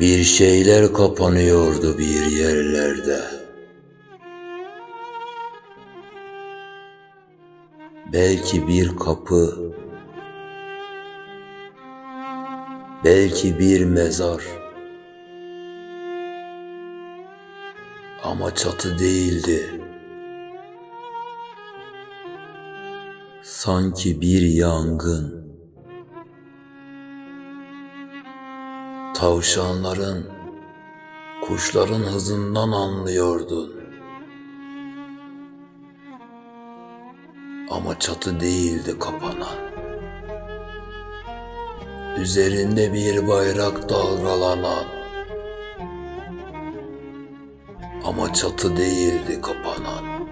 Bir şeyler kapanıyordu bir yerlerde. Belki bir kapı, belki bir mezar. Ama çatı değildi. Sanki bir yangın. Tavşanların, kuşların hızından anlıyordun. Ama çatı değildi kapanan. Üzerinde bir bayrak dalgalanan. Ama çatı değildi kapanan.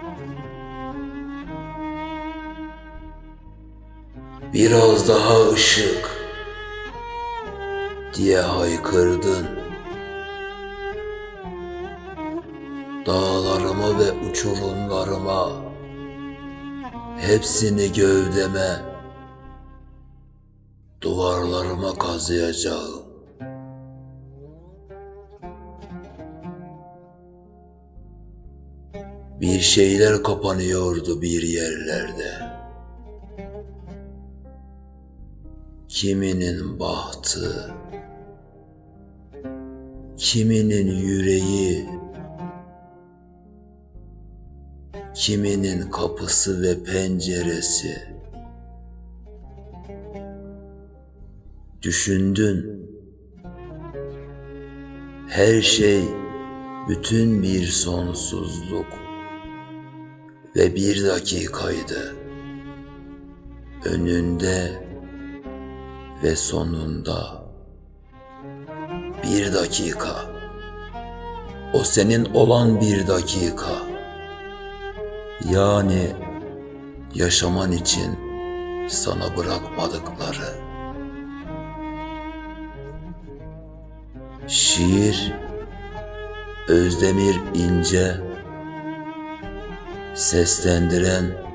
Biraz daha ışık diye haykırdın. Dağlarıma ve uçurumlarıma hepsini gövdeme, duvarlarıma kazıyacağım. Bir şeyler kapanıyordu bir yerlerde. Kiminin bahtı, kiminin yüreği, kiminin kapısı ve penceresi. Düşündün. Her şey bütün bir sonsuzluk ve bir dakikaydı. Önünde ve sonunda bir dakika. O senin olan bir dakika. Yani yaşaman için sana bırakmadıkları. Şiir Özdemir İnce Seslendiren